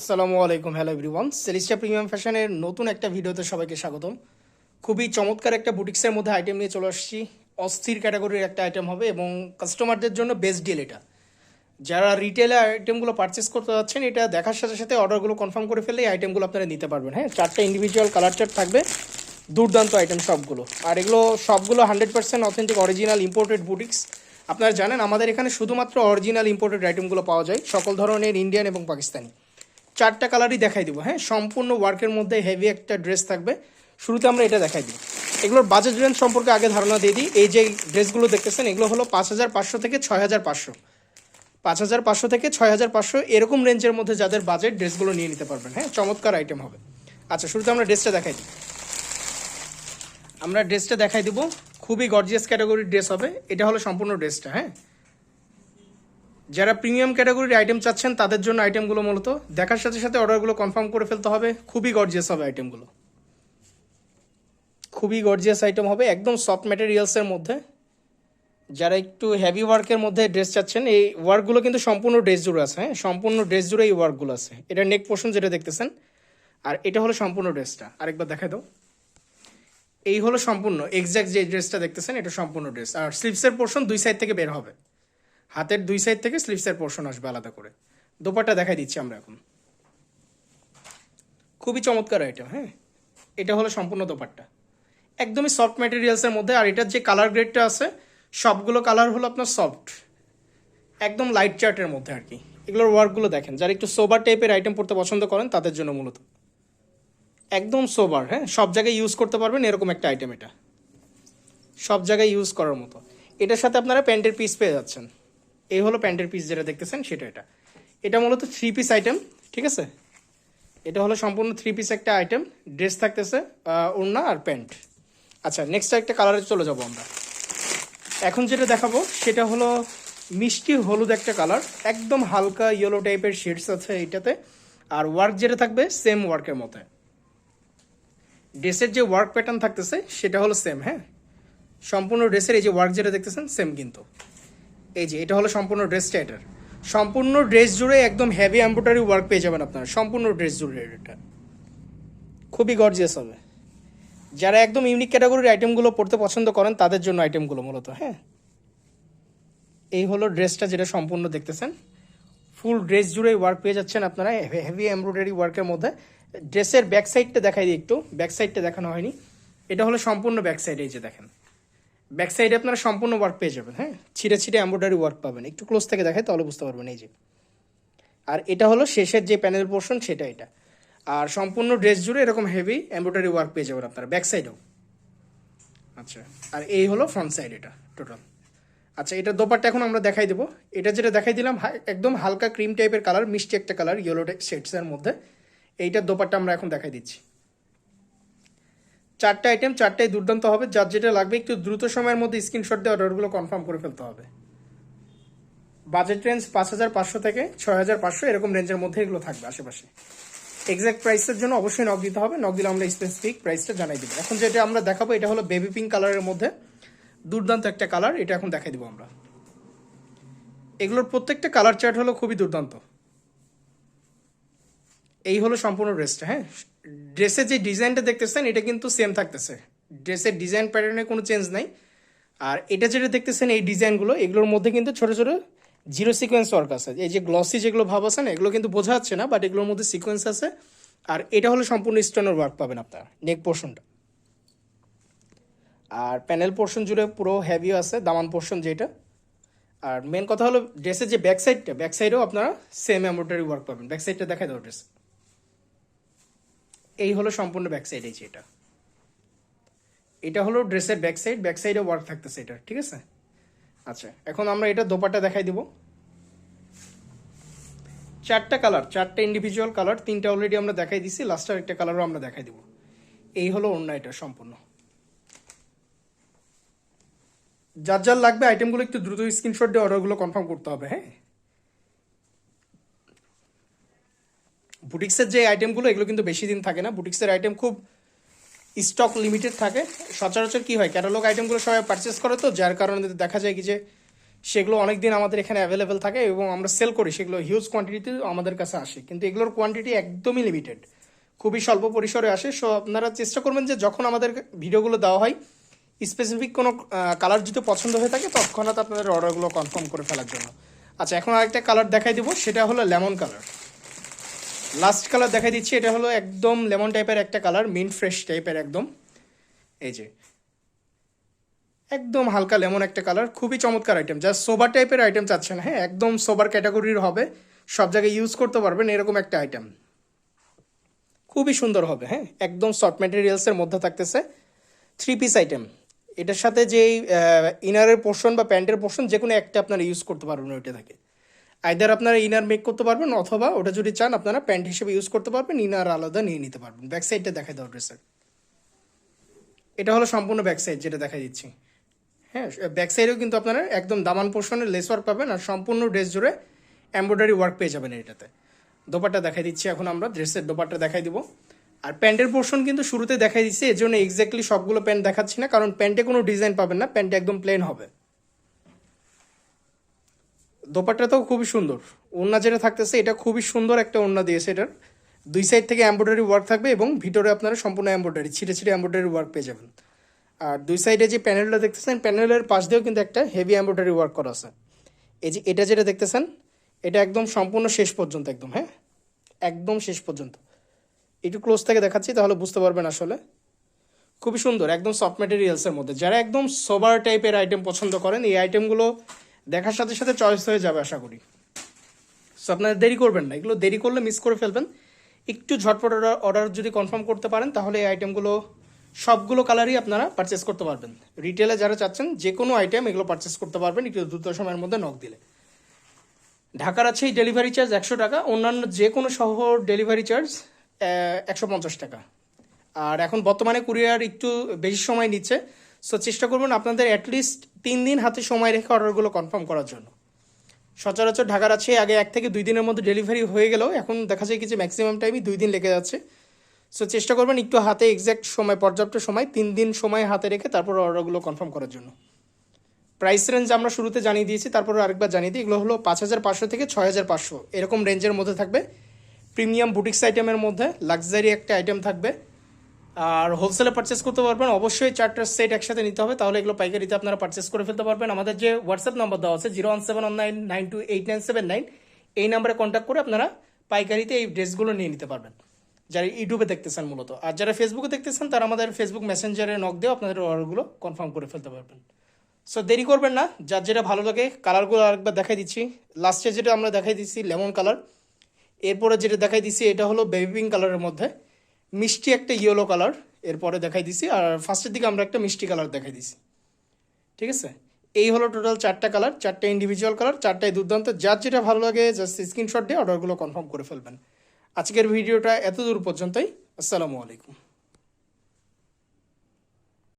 আসসালামু আলাইকুম hello everyone সেলিস্টা premium ফ্যাশনের নতুন একটা ভিডিওতে সবাইকে স্বাগতম। খুবই চমৎকার একটা বুটিক্সের মধ্যে আইটেম নিয়ে চলে আসছি। অস্থির ক্যাটাগরির একটা আইটেম হবে এবং কাস্টমারদের জন্য বেস্ট ডিল এটা। যারা রিটেলে আইটেমগুলো পারচেস করতে যাচ্ছেন, এটা দেখার সাথে সাথে অর্ডারগুলো কনফার্ম করে ফেলে এই আইটেমগুলো আপনারা নিতে পারবেন। হ্যাঁ চারটে ইন্ডিভিজুয়াল কালার চার্ট থাকবে, দুর্দান্ত আইটেম সবগুলো। আর এগুলো সবগুলো hundred percent authentic original imported boutiques আপনারা জানেন, আমাদের এখানে শুধুমাত্র অরিজিনাল ইম্পোর্টেড আইটেমগুলো পাওয়া যায়, সকল ধরনের ইন্ডিয়ান এবং পাকিস্তানি চারটা কালারই দেখাই দিব হ্যাঁ? সম্পূর্ণ ওয়ার্কের মধ্যে হেভি একটা ড্রেস থাকবে। শুরুতে আমরা এটা দেখাই দিই এগুলোর বাজেট রেঞ্জ সম্পর্কে আগে ধারণা দিয়ে দিই। এই যে ড্রেসগুলো দেখতেছেন, এগুলো হলো পাঁচ হাজার পাঁচশো থেকে ছয় হাজার পাঁচশো। পাঁচ হাজার পাঁচশো থেকে ছয় হাজার পাঁচশো এরকম রেঞ্জের মধ্যে যাদের বাজেট ড্রেসগুলো নিয়ে নিতে পারবেন হ্যাঁ? চমৎকার আইটেম হবে। আচ্ছা শুরুতে আমরা ড্রেসটা দেখাই দিই। আমরা ড্রেসটা দেখাই দিব। খুবই গর্জিয়াস ক্যাটাগরির ড্রেস হবে। এটা হলো সম্পূর্ণ ড্রেসটা হ্যাঁ? যারা প্রিমিয়াম ক্যাটাগরির আইটেম চাচ্ছেন, তাদের জন্য আইটেমগুলো মূলত। দেখার সাথে সাথে অর্ডারগুলো কনফার্ম করে ফেলতে হবে। খুবই গর্জিয়াস হবে আইটেমগুলো খুবই গর্জিয়াস আইটেম হবে, একদম সফট ম্যাটেরিয়ালসের মধ্যে। যারা একটু হেভি ওয়ার্কের মধ্যে ড্রেস চাচ্ছেন, এই ওয়ার্কগুলো কিন্তু সম্পূর্ণ ড্রেস জুড়ে আছে হ্যাঁ? সম্পূর্ণ ড্রেস জুড়ে এই ওয়ার্কগুলো আছে। এটা নেক পোর্শন যেটা দেখতেছেন, আর এটা হলো সম্পূর্ণ ড্রেসটা আরেকবার দেখা দাও। এই হলো সম্পূর্ণ এক্স্যাক্ট যে ড্রেসটা দেখতেছেন, এটা সম্পূর্ণ ড্রেস আর স্লিপসের পোর্শন দুই সাইড থেকে বের হবে। হাতের দুই সাইড থেকে স্লিভসের পোর্শন আসবে আলাদা করে। দোপাট্টা দেখাই দিচ্ছি আমরা এখন। খুবই চমৎকার আইটেম হ্যাঁ? এটা হলো সম্পূর্ণ দোপাট্টা। একদমই সফট ম্যাটেরিয়ালসের মধ্যে, আর এটার যে কালার গ্রেডটা আছে, সবগুলো কালার হলো আপনার সফট একদম লাইট চার্টের মধ্যে আর কি। এগুলোর ওয়ার্কগুলো দেখেন। যারা একটু সোবার টাইপের আইটেম পড়তে পছন্দ করেন, তাদের জন্য মূলত। একদম সোবার হ্যাঁ? সব জায়গায় ইউজ করতে পারবেন, এরকম একটা আইটেম এটা। সব জায়গায় ইউজ করার মতো। এটার সাথে আপনারা প্যান্টের পিস পেয়ে যাচ্ছেন। এই হলো প্যান্টের পিস যেটা দেখতেছেন, সেটা এটা। এটা মূলত থ্রি পিস আইটেম ঠিক আছে? এটা হলো সম্পূর্ণ থ্রি পিস একটা আইটেম ড্রেস থাকতেছে ওড়না আর প্যান্ট। আচ্ছা নেক্সট একটা কালারে চলে যাব আমরা। এখন যেটা দেখাবো, সেটা হলো মিষ্টি হলুদ একটা কালার একদম হালকা ইয়েলো টাইপের শেডস আছে এইটাতে আর ওয়ার্ক যেটা থাকবে সেম ওয়ার্কের মতো। ড্রেসের যে ওয়ার্ক প্যাটার্ন থাকতেছে, সেটা হলো সেম হ্যাঁ? সম্পূর্ণ ড্রেসের এই যে ওয়ার্ক যেটা দেখতেছেন সেম কিন্তু। এই যে, এটা হলো সম্পূর্ণ ড্রেসটা এটার সম্পূর্ণ ড্রেস জুড়ে একদম হেভি এম্ব্রয়ডারি ওয়ার্ক পেয়ে যাবেন আপনারা। সম্পূর্ণ ড্রেস জুড়ে এটা। খুবই গর্জিয়াস হবে। যারা একদম ইউনিক ক্যাটাগরির আইটেমগুলো পড়তে পছন্দ করেন, তাদের জন্য আইটেমগুলো মূলত হ্যাঁ। এই হলো ড্রেসটা যেটা সম্পূর্ণ দেখতেছেন। ফুল ড্রেস জুড়ে ওয়ার্ক পেয়ে যাচ্ছেন আপনারা। হেভি এমব্রয়ডারি ওয়ার্কের মধ্যে। ড্রেসের ব্যাক সাইডটা দেখাই দিই একটু। ব্যাক সাইডটা দেখানো হয়নি। এটা হলো সম্পূর্ণ ব্যাক সাইড এই যে দেখেন। ব্যাক সাইডে আপনারা সম্পূর্ণ ওয়ার্ক পেয়ে যাবেন হ্যাঁ? ছিঁড়ে ছিঁড়ে এমব্রয়ডারি ওয়ার্ক পাবেন। একটু ক্লোজ থেকে দেখায় তাহলে বুঝতে পারবেন এই যে। আর এটা হলো শেষের যে প্যানেল পোর্শন সেটা এটা। আর সম্পূর্ণ ড্রেস জুড়ে এরকম হেভি এমব্রয়ডারি ওয়ার্ক পেয়ে যাবেন আপনারা ব্যাক সাইডেও আচ্ছা আর এই হলো ফ্রন্ট সাইড এটা টোটাল আচ্ছা এটা দোপারটা এখন আমরা দেখাই দেবো। এটা যেটা দেখাই দিলাম একদম হালকা ক্রিম টাইপের কালার মিষ্টি একটা কালার ইয়েলো শেডসের মধ্যে। এইটার দোপারটা আমরা এখন দেখাই দিচ্ছি। চারটা আইটেম চারটাই দুর্দান্ত হবে। যার যেটা লাগবে, একটু দ্রুত সময়ের মধ্যে স্ক্রিনশট দিয়ে অর্ডারগুলো কনফার্ম করে ফেলতে হবে। বাজেট রেঞ্জ পাঁচ হাজার পাঁচশো থেকে ছয় হাজার পাঁচশো, এরকম রেঞ্জের মধ্যে এগুলো থাকবে আশেপাশে। এক্সাক্ট প্রাইসের জন্য অবশ্যই নক দিতে হবে। নক দিলে আমরা স্পেসিফিক প্রাইসটা জানাই দেবো। এখন যেটা আমরা দেখাবো, এটা হলো বেবি পিঙ্ক কালারের মধ্যে দুর্দান্ত একটা কালার এটা এখন দেখাই দিব আমরা। এগুলোর প্রত্যেকটা কালার চার্ট হলো খুবই দুর্দান্ত। এই হলো সম্পূর্ণ ড্রেসটা হ্যাঁ? ড্রেসের যে ডিজাইনটা দেখতেছেন, এটা কিন্তু সেম থাকতেছে। ড্রেসের ডিজাইন প্যাটার্নে কোনো চেঞ্জ নাই। আর এটা যেটা দেখতেছেন, এই ডিজাইনগুলো, এগুলোর মধ্যে কিন্তু ছোটো ছোটো জিরো সিকোয়েন্স ওয়ার্ক আছে। এই যে গ্লসি যেগুলো ভাব আছে না, এগুলো কিন্তু বোঝা যাচ্ছে না বাট এগুলোর মধ্যে সিকোয়েন্স আছে। আর এটা হলো সম্পূর্ণ স্টোনের ওয়ার্ক পাবেন আপনারা নেক পোর্শনটা আর প্যানেল পোর্শন জুড়ে পুরো হেভিও আছে, দামান পোর্শন যেটা। আর মেন কথা হলো ড্রেসের যে ব্যাক সাইডটা ব্যাক সাইডেও আপনারা সেম এমব্রয়ডারি ওয়ার্ক পাবেন। ব্যাক সাইডটা দাও ড্রেস এই হলো সম্পূর্ণ ব্যাক সাইড এই যে এটা। এটা হলো ড্রেসের ব্যাক সাইড ব্যাক সাইডে ওয়ার্ক থাকতেছে এটা, ঠিক আছে? আচ্ছা এখন আমরা এটা দোপাটা দেখাই দিব। চারটা কালার চারটা ইন্ডিভিজুয়াল কালার তিনটা অলরেডি আমরা দেখাই দিছি লাস্টের একটা কালারও আমরা দেখাই দিব। এই হলো অন্য এটা সম্পূর্ণ। যার যার লাগবে আইটেমগুলো একটু দ্রুত স্ক্রিনশট দিয়ে অর্ডারগুলো কনফার্ম করতে হবে হ্যাঁ? বুটিক্সের যে আইটেমগুলো এগুলো কিন্তু বেশি দিন থাকে না। বুটিক্সের আইটেম খুব স্টক লিমিটেড থাকে। সচরাচর কি হয় ক্যাটালগ আইটেমগুলো সবাই পারচেস করে তো, যার কারণে দেখা যায় কি যে সেগুলো অনেক দিন আমাদের এখানে অ্যাভেলেবেল থাকে এবং আমরা সেল করি, সেগুলো হিউজ কোয়ান্টিটিতে আমাদের কাছে আসে। কিন্তু এগুলোর কোয়ান্টিটি একদমই লিমিটেড খুবই স্বল্প পরিসরে আসে। সো আপনারা চেষ্টা করবেন যে যখন আমাদের ভিডিওগুলো দেওয়া হয় স্পেসিফিক কোনো কালার যদি পছন্দ হয়ে থাকে, তৎক্ষণাৎ আপনাদের অর্ডারগুলো কনফার্ম করে ফেলার জন্য। আচ্ছা এখন আরেকটা কালার দেখাই দেবো, সেটা হলো লেমন কালার লাস্ট কালার দেখাই দিচ্ছি, এটা হলো একদম লেমন টাইপের একটা কালার মিন্ট ফ্রেশ টাইপের একদম। এই যে, একদম হালকা লেমন একটা কালার খুবই চমৎকার আইটেম যা সোবার টাইপের আইটেম চাচ্ছেন হ্যাঁ একদম সোবার ক্যাটাগরির হবে। সব জায়গায় ইউজ করতে পারবেন এরকম একটা আইটেম খুবই সুন্দর হবে হ্যাঁ একদম সফট ম্যাটেরিয়ালসের মধ্যে থাকতেছে। থ্রি পিস আইটেম এটার সাথে যেই ইনারের পোর্শন বা প্যান্টের পোর্শন যে কোনো একটা আপনারা ইউজ করতে পারবেন ওইটা থেকে। আইদার আপনারা ইনার মেক করতে পারবেন অথবা ওটা যদি চান আপনারা প্যান্ট হিসেবে ইউজ করতে পারবেন ইনার আলাদা নিয়ে নিতে পারবেন। ব্যাক সাইডটা দেখাই দাও ড্রেসের এটা হলো সম্পূর্ণ ব্যাক সাইড যেটা দেখাই দিচ্ছি। হ্যাঁ ব্যাক সাইডেও কিন্তু আপনারা একদম দামান পোর্শনের লেস ওয়ার্ক পাবেন আর সম্পূর্ণ ড্রেস জুড়ে এমব্রয়ডারি ওয়ার্ক পেয়ে যাবেন এটাতে। দোপাট্টা দেখাই দিচ্ছি, এখন আমরা ড্রেসের দোপাট্টা দেখাই দিব। আর প্যান্টের পোর্শন কিন্তু শুরুতে দেখাই দিচ্ছি, এর জন্য এক্স্যাক্টলি সবগুলো প্যান্ট দেখাচ্ছি না, কারণ প্যান্টে কোনো ডিজাইন পাবেন না প্যান্টে একদম প্লেন হবে। দোপাট্টাটাও খুবই সুন্দর। ওড়না যেটা থাকতেছে, এটা খুবই সুন্দর একটা ওড়না দিয়েছে এটার। দুই সাইড থেকে এমব্রয়ডারি ওয়ার্ক থাকবে এবং ভিতরে আপনারা সম্পূর্ণ এমব্রয়ডারি ছিটে ছিটে এমব্রয়ডারি ওয়ার্ক পেয়ে যাবেন। আর দুই সাইডে যে প্যানেলটা দেখতেছেন প্যানেলের পাশ দিয়েও কিন্তু একটা হেভি এমব্রয়ডারি ওয়ার্ক করা আছে। এই যে এটা যেটা দেখতেছেন, এটা একদম সম্পূর্ণ শেষ পর্যন্ত একদম হ্যাঁ? একদম শেষ পর্যন্ত। একটু ক্লোজ থেকে দেখাচ্ছি, তাহলে বুঝতে পারবেন আসলে। খুবই সুন্দর, একদম সফট ম্যাটেরিয়ালসের মধ্যে। যারা একদম সোবার টাইপের আইটেম পছন্দ করেন, এই আইটেমগুলো দেখার সাথে সাথে চয়েস হয়ে যাবে আশা করি। সো আপনারা দেরি করবেন না। এগুলো দেরি করলে মিস করে ফেলবেন। একটু ঝটপট অর্ডার যদি কনফার্ম করতে পারেন, তাহলে এই আইটেমগুলো সবগুলো কালারই আপনারা পারচেস করতে পারবেন। রিটেলে যারা চাচ্ছেন যে কোনো আইটেম এগুলো পারচেস করতে পারবেন, একটু দ্রুত সময়ের মধ্যে নক দিলে। ঢাকার আছে এই ডেলিভারি চার্জ একশো টাকা, অন্যান্য যে কোনো শহর ডেলিভারি চার্জ একশো পঞ্চাশ টাকা। আর এখন বর্তমানে কুরিয়ার একটু বেশি সময় নিচ্ছে। সো চেষ্টা করবেন আপনাদের অ্যাটলিস্ট তিন দিন হাতে সময় রেখে অর্ডারগুলো কনফার্ম করার জন্য। সচরাচর ঢাকার আছে, আগে এক থেকে দুই দিনের মধ্যে ডেলিভারি হয়ে গেলেও এখন দেখা যায় কি যে ম্যাক্সিমাম টাইমই দুই দিন লেগে যাচ্ছে। সো চেষ্টা করবেন একটু হাতে এক্স্যাক্ট সময়, পর্যাপ্ত সময়, তিন দিন সময় হাতে রেখে তারপর অর্ডারগুলো কনফার্ম করার জন্য। প্রাইস রেঞ্জ আমরা শুরুতে জানিয়ে দিয়েছি, তারপর আরেকবার জানিয়ে দিই, এগুলো হলো পাঁচ হাজার পাঁচশো থেকে ছয় হাজার পাঁচশো। এরকম রেঞ্জের মধ্যে থাকবে। প্রিমিয়াম বুটিক্স আইটেমের মধ্যে লাক্সারি একটা আইটেম থাকবে। আর হোলসেলে পারচেস করতে পারবেন, অবশ্যই চারটার সেট একসাথে নিতে হবে, তাহলে এগুলো পাইকারিতে আপনারা পারচেস করে ফেলতে পারবেন। আমাদের যে হোয়াটসঅ্যাপ নাম্বার দেওয়া আছে zero one seven nine nine two eight nine seven nine এই নাম্বারে কন্ট্যাক্ট করে আপনারা পাইকারিতে এই ড্রেসগুলো নিয়ে নিতে পারবেন। যারা ইউটিউবে দেখতেছেন মূলত, আর যারা ফেসবুকে দেখতেছেন, তারা আমাদের ফেসবুক মেসেঞ্জারে নক দিয়ে আপনাদের অর্ডারগুলো কনফার্ম করে ফেলতে পারবেন। সো দেরি করবেন না, যার যেটা ভালো লাগে কালারগুলো আরেকবার দেখাই দিচ্ছি। লাস্টে যেটা আমরা দেখাই দিচ্ছি লেমন কালার এরপরে যেটা দেখাই দিচ্ছি, এটা হলো বেবি পিঙ্ক কালারের মধ্যে। মিষ্টি একটা ইয়েলো কালার এরপরে দেখাই দিছি, আর ফার্স্টের দিকে আমরা একটা মিষ্টি কালার দেখাই দিছি। ঠিক আছে? এই হলো টোটাল চারটা কালার চারটা ইন্ডিভিজুয়াল কালার চারটাই দুর্দান্ত। যার যেটা ভালো লাগে জাস্ট স্ক্রিনশট দিয়ে অর্ডারগুলো কনফার্ম করে ফেলবেন। আজকের ভিডিওটা এত দূর পর্যন্তই। আসসালামু আলাইকুম।